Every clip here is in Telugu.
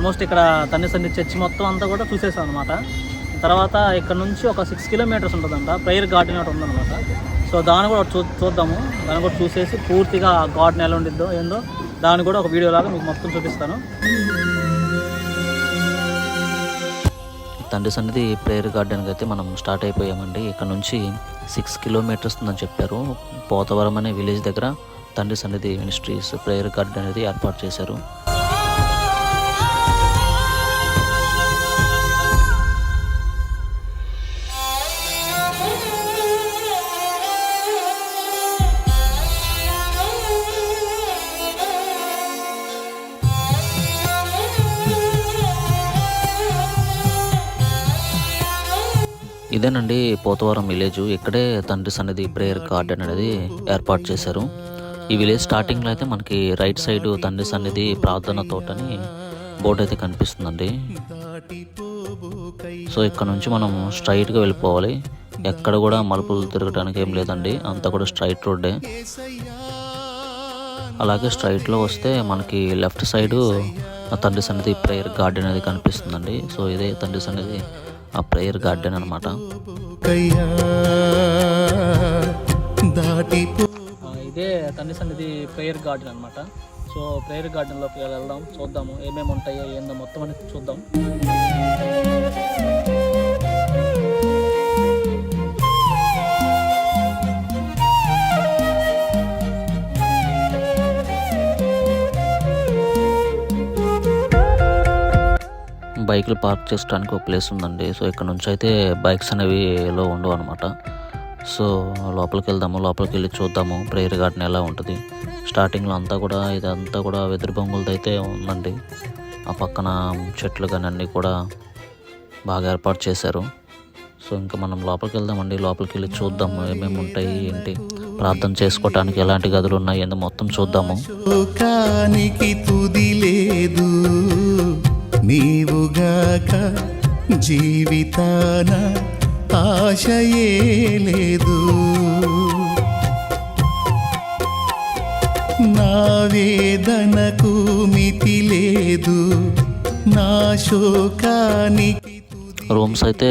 ఆల్మోస్ట్ ఇక్కడ తండ్రి చర్చి మొత్తం అంతా కూడా చూసేసాం అనమాట తర్వాత ఇక్కడ నుంచి ఒక సిక్స్ కిలోమీటర్స్ ఉంటుందంట. ప్రేయర్ గార్డెన్ ఒకటి ఉందన్నమాట. సో దాన్ని కూడా చూ చూద్దాము. దాన్ని కూడా చూసేసి పూర్తిగా గార్డెన్ ఎలా ఉండిద్దో ఏందో దాన్ని కూడా ఒక వీడియో లాగా మీకు మొత్తం చూపిస్తాను. తండ్రి సన్నిధి ప్రేయర్ గార్డెన్కి అయితే మనం స్టార్ట్ అయిపోయామండి. ఇక్కడ నుంచి సిక్స్ కిలోమీటర్స్ ఉందని చెప్పారు. పోతవరం అనే విలేజ్ దగ్గర తండ్రి సన్నిధి మినిస్ట్రీస్ ప్రేయర్ గార్డెన్ అనేది ఏర్పాటు చేశారు. ఇదేనండి పోతవరం విలేజ్. ఇక్కడే తండ్రి సన్నిధి ప్రేయర్ గార్డెన్ అనేది ఏర్పాటు చేశారు. ఈ విలేజ్ స్టార్టింగ్లో అయితే మనకి రైట్ సైడ్ తండ్రి సన్నిధి ప్రార్థన తోటని బోర్డు అయితే కనిపిస్తుందండి. సో ఇక్కడ నుంచి మనం స్ట్రైట్గా వెళ్ళిపోవాలి. ఎక్కడ కూడా మలుపులు తిరగడానికి ఏం లేదండి. అంతా కూడా స్ట్రైట్ రోడ్డే. అలాగే స్ట్రైట్లో వస్తే మనకి లెఫ్ట్ సైడు తండ్రి సన్నిధి ప్రేయర్ గార్డెన్ అనేది కనిపిస్తుందండి. సో ఇదే తండ్రి సన్నిధి ఆ ప్రేయర్ గార్డెన్ అనమాట కయ్యా దాటిపో ఇదే తండ్రి సన్నిధి ప్రేయర్ గార్డెన్ అనమాట సో ప్రేయర్ గార్డెన్లోకి వెళ్దాం చూద్దాము ఏమేమి ఉంటాయో ఏందో మొత్తం అనేది చూద్దాం. బైక్లు పార్క్ చేసుకోవడానికి ఒక ప్లేస్ ఉందండి. సో ఇక్కడ నుంచి అయితే బైక్స్ అనేవి లో ఉండవు అనమాట సో లోపలికి వెళ్దాము లోపలికి వెళ్ళి చూద్దాము. ప్రేయర్ గార్డెన్ ఎలా ఉంటుంది? స్టార్టింగ్లో అంతా కూడా ఇదంతా కూడా వెదురు బొంగులతో అయితే ఉందండి. ఆ పక్కన చెట్లు కానీ అన్నీ కూడా బాగా ఏర్పాటు చేశారు. సో ఇంకా మనం లోపలికి వెళ్దామండి లోపలికి వెళ్ళి చూద్దాము ఏమేమి ఉంటాయి ఏంటి? ప్రార్థన చేసుకోవటానికి ఎలాంటి గదులు ఉన్నాయి ఏందో మొత్తం చూద్దాము. తుది లేదు. నీవుగాక జీవితాన ఆశయే లేదు. నా వేదనకు మితి లేదు నా శోకానికి రూమ్స్ అయితే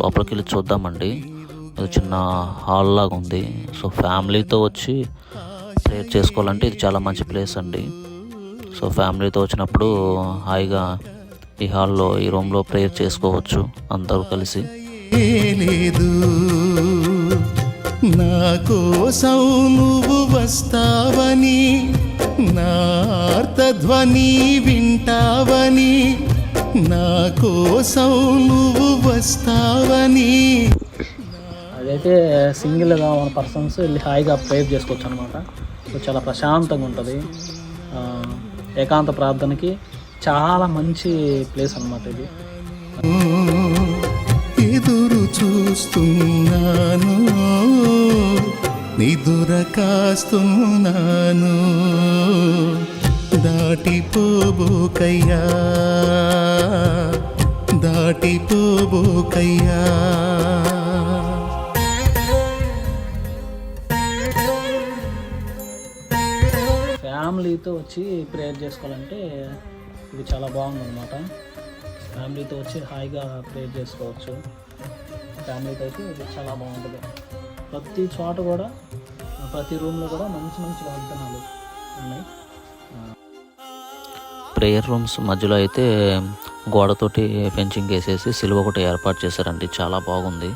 లోపలికి వెళ్ళి చూద్దామండి చిన్న హాల్ లాగా ఉంది. సో ఫ్యామిలీతో వచ్చి ప్రేయర్ చేసుకోవాలంటే ఇది చాలా మంచి ప్లేస్ అండి. సో ఫ్యామిలీతో వచ్చినప్పుడు హాయిగా ఈ హాల్లో ఈ రూమ్లో ప్రేయర్ చేసుకోవచ్చు అందరూ కలిసి. లేదు నా కోసం నువ్వు వస్తావని నా అర్థధ్వని వింటావని నా కోసం నువ్వు వస్తావని. అదైతే సింగిల్గా ఉన్న పర్సన్స్ వెళ్ళి హాయిగా ప్రేయర్ చేసుకోవచ్చు అనమాట సో చాలా ప్రశాంతంగా ఉంటుంది. ఏకాంత ప్రార్థనకి చాలా మంచి ప్లేస్ అనమాట ఇది. ఎదురు చూస్తున్నాను నిదుర కాస్తున్నాను దాటిపోబోకయ్యా దాటిపోబోకయ్యా. ఫ్యామిలీతో వచ్చి ప్రేయర్ చేసుకోవాలంటే ఇది చాలా బాగుంది అనమాట ఫ్యామిలీతో వచ్చి హాయిగా ప్రేయర్ చేసుకోవచ్చు. ఫ్యామిలీతో అయితే ఇది చాలా బాగుంటుంది. ప్రతి చోట కూడా ప్రతి రూమ్లో కూడా మంచి మంచి వాగ్దానాలు ఉన్నాయి. ప్రేయర్ రూమ్స్ మధ్యలో అయితే గోడతోటి ఫెన్సింగ్ వేసేసి సిలువ ఒకటి ఏర్పాటు చేశారండి. చాలా బాగుంది.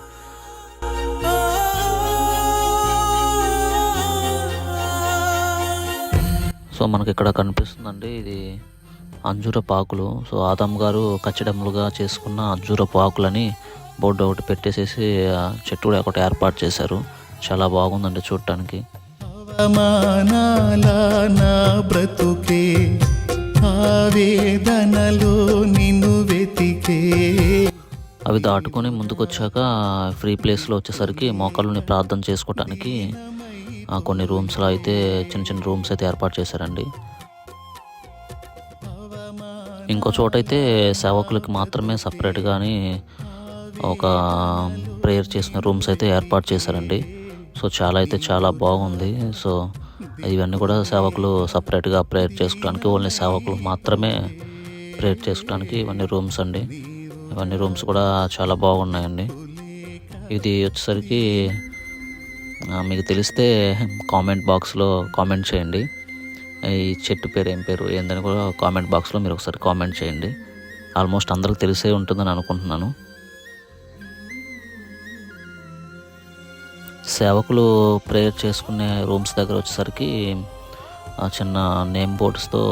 సో మనకి ఇక్కడ కనిపిస్తుందండి ఇది అంజూర పాకులు. సో ఆదమ్ గారు కచ్చడములుగా చేసుకున్న అంజూర పాకులని బోర్డు ఒకటి పెట్టేసేసి ఆ చెట్టు కూడా ఒకటి ఏర్పాటు చేశారు. చాలా బాగుందండి చూడటానికి అవమానాల నా బ్రతుకే ఆవేదనలో నిన్ను వెతికే. అవి దాటుకొని ముందుకు వచ్చాక ఫ్రీ ప్లేస్లో వచ్చేసరికి మోకాళ్ళని ప్రార్థన చేసుకోవటానికి ఆ, కొన్ని రూమ్స్లో అయితే చిన్న చిన్న రూమ్స్ అయితే ఏర్పాటు చేశారండి. ఇంకో చోట అయితే సేవకులకి మాత్రమే సపరేట్గాని ఒక ప్రేయర్ చేసిన రూమ్స్ అయితే ఏర్పాటు చేశారండి. సో చాలా అయితే చాలా బాగుంది. సో ఇవన్నీ కూడా సేవకులు సపరేట్గా ప్రేయర్ చేసుకోవడానికి ఓన్లీ సేవకులు మాత్రమే ప్రేయర్ చేసుకోవడానికి ఇవన్నీ రూమ్స్ అండి. ఇవన్నీ రూమ్స్ కూడా చాలా బాగున్నాయండి. ఇది వచ్చేసరికి మీకు తెలిస్తే కామెంట్ బాక్స్లో కామెంట్ చేయండి. ఈ చెట్టు పేరు ఏం పేరు ఏందని కూడా కామెంట్ బాక్స్లో మీరు ఒకసారి కామెంట్ చేయండి. ఆల్మోస్ట్ అందరికి తెలిసే ఉంటుందని అనుకుంటున్నాను. సేవకులు ప్రేయర్ చేసుకునే రూమ్స్ దగ్గర వచ్చేసరికి చిన్న నేమ్ బోర్డ్స్తో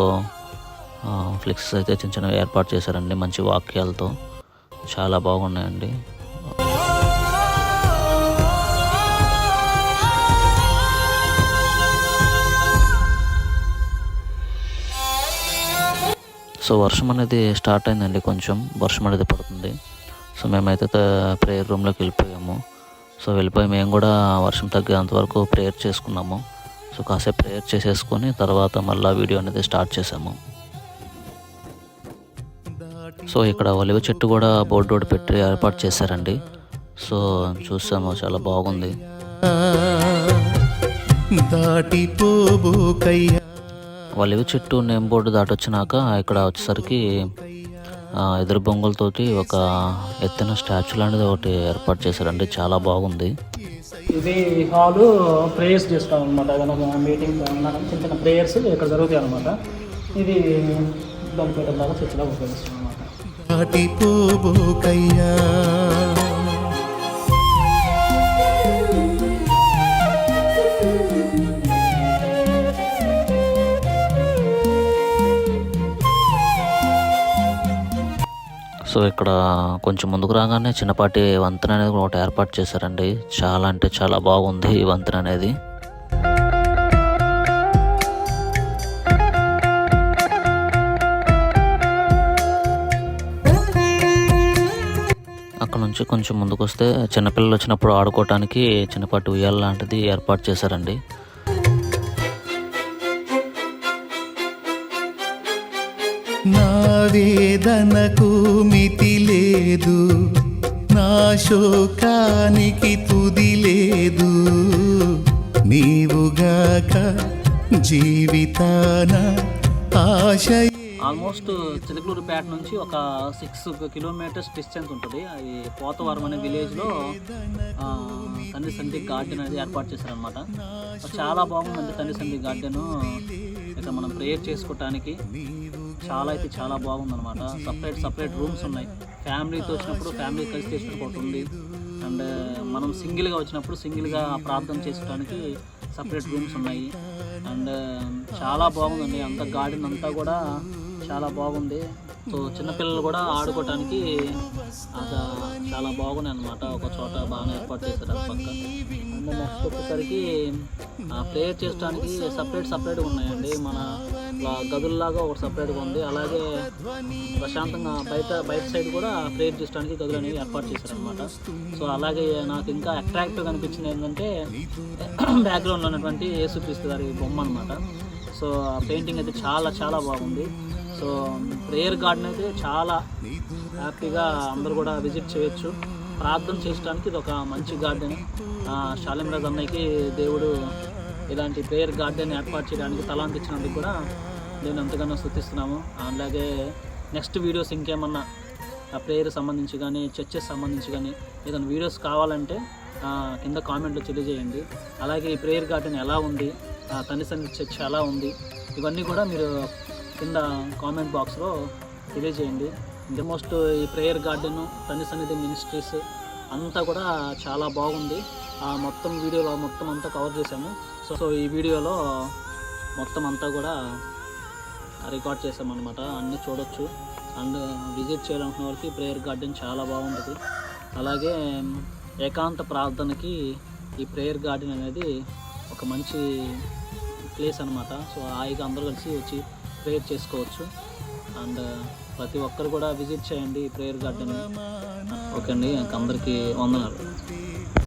ఫ్లెక్సెస్ అయితే చిన్న చిన్న ఏర్పాటు చేశారండి మంచి వాక్యాలతో. చాలా బాగున్నాయండి. సో వర్షం అనేది స్టార్ట్ అయిందండి కొంచెం. వర్షం అనేది పడుతుంది. సో మేమైతే ప్రేయర్ రూమ్లోకి వెళ్ళిపోయాము. సో వెళ్ళిపోయి మేము కూడా వర్షం తగ్గేంత వరకు ప్రేయర్ చేసుకున్నాము. సో కాసేపు ప్రేయర్ చేసేసుకొని తర్వాత మళ్ళీ వీడియో అనేది స్టార్ట్ చేసాము సో ఇక్కడ ఒలివ చెట్టు కూడా బోర్డు ఒకటి పెట్టి ఏర్పాటు చేశారండి. సో చూసాము చాలా బాగుంది. దాటిపోబోకయ్యా ఒలివ చెట్టు నేమ్ బోర్డు దాటొచ్చినాక ఇక్కడ వచ్చేసరికి ఎదురు బొంగులతోటి ఒక ఎత్తైన స్టాచ్యూ లాంటిది ఒకటి ఏర్పాటు చేశారండి. చాలా బాగుంది. ఇది హాలు ప్రేయర్స్ చేస్తాం అనమాట ఏదైనా మీటింగ్ చిన్న చిన్న ప్రేయర్స్ ఇక్కడ జరుగుతాయి అనమాట ఇది బలిపేట దాకా చర్చిలో ఉపయోగిస్తాం అనమాట సో ఇక్కడ కొంచెం ముందుకు రాగానే చిన్నపాటి వంతెన అనేది ఒకటి ఏర్పాటు చేశారండి. చాలా అంటే చాలా బాగుంది ఈ వంతెన అనేది. అక్కడ నుంచి కొంచెం ముందుకు వస్తే చిన్నపిల్లలు వచ్చినప్పుడు ఆడుకోవటానికి చిన్నపాటి ఉయ్యాల లాంటిది ఏర్పాటు చేశారండి. నా వేదనకు మితి లేదు. నా శోకానికి తుది లేదు. నీవుగాక జీవితాన ఆశ ఆల్మోస్ట్ చిలకలూరుపేట నుంచి ఒక సిక్స్ కిలోమీటర్స్ డిస్టెన్స్ ఉంటుంది. అది పోతవరం అనే విలేజ్లో తండ్రి సంధి గార్డెన్ అనేది ఏర్పాటు చేశారనమాట చాలా బాగుందండి తండ్రి సంధి గార్డెన్. ఇక్కడ మనం ప్రేయర్ చేసుకోవటానికి. చాలా అయితే చాలా బాగుందన్నమాట. సపరేట్ సపరేట్ రూమ్స్ ఉన్నాయి. ఫ్యామిలీతో వచ్చినప్పుడు ఫ్యామిలీ కలిసి చేసినట్టు ఒకటి ఉంది. అండ్ uh, మనం సింగిల్గా వచ్చినప్పుడు సింగిల్గా ప్రార్థన చేసుకోవడానికి సపరేట్ రూమ్స్ ఉన్నాయి. అండ్ uh, చాలా బాగుందండి. అంత గార్డెన్ అంతా కూడా చాలా బాగుంది. సో చిన్నపిల్లలు కూడా ఆడుకోవటానికి అద చాలా బాగున్నాయి అనమాట ఒక చోట బాగానే ఏర్పాటు చేశారు అది పక్క. అండ్ నెక్స్ట్ వచ్చేసరికి ప్రేయర్ చేయడానికి సపరేట్ సపరేట్గా ఉన్నాయండి. మన గదుల్లాగా ఒకటి సపరేట్గా ఉంది. అలాగే ప్రశాంతంగా బయట బయట సైడ్ కూడా ప్రేయర్ చేయడానికి గదులు అనేవి ఏర్పాటు చేశారనమాట సో అలాగే నాకు ఇంకా అట్రాక్టివ్గా అనిపించింది ఏంటంటే బ్యాక్గ్రౌండ్లో ఉన్నటువంటి యేసుక్రీస్తు గారి బొమ్మ అనమాట సో ఆ పెయింటింగ్ అయితే చాలా చాలా బాగుంది. సో ప్రేయర్ గార్డెన్ అయితే చాలా హ్యాపీగా అందరూ కూడా విజిట్ చేయొచ్చు. ప్రార్థన చేయడానికి ఇది ఒక మంచి గార్డెన్. షాలింరాజ్ అన్నయ్యకి దేవుడు ఇలాంటి ప్రేయర్ గార్డెన్ ఏర్పాటు చేయడానికి తలాంతి ఇచ్చినందుకు కూడా నేను ఎంతగానో స్థుతిస్తున్నాము. అలాగే నెక్స్ట్ వీడియోస్ ఇంకేమన్నా ఆ ప్రేయర్ సంబంధించి కానీ చర్చెస్ సంబంధించి కానీ ఏదైనా వీడియోస్ కావాలంటే కింద కామెంట్లో తెలియజేయండి. అలాగే ఈ ప్రేయర్ గార్డెన్ ఎలా ఉంది? ఆ, తండ్రి చర్చ్ ఎలా ఉంది? ఇవన్నీ కూడా మీరు కింద కామెంట్ బాక్స్లో తెలియజేయండి. ఆల్మోస్ట్ ఈ ప్రేయర్ గార్డెన్ తండ్రి సన్నిధి మినిస్ట్రీస్ అంతా కూడా చాలా బాగుంది. ఆ మొత్తం వీడియోలో మొత్తం అంతా కవర్ చేశాము. సో ఈ వీడియోలో మొత్తం అంతా కూడా రికార్డ్ చేసామన్నమాట. అన్నీ చూడొచ్చు. అండ్ విజిట్ చేయాలనుకున్న వాళ్ళకి ప్రేయర్ గార్డెన్ చాలా బాగుంటుంది. అలాగే ఏకాంత ప్రార్థనకి ఈ ప్రేయర్ గార్డెన్ అనేది ఒక మంచి ప్లేస్ అనమాట సో హాయిగా అందరూ కలిసి వచ్చి ప్రేయర్ చేసుకోవచ్చు. అండ్ ప్రతి ఒక్కరు కూడా విజిట్ చేయండి ఈ ప్రేయర్ గార్డెన్ ఓకే అండి అందరికీ వందనాలు.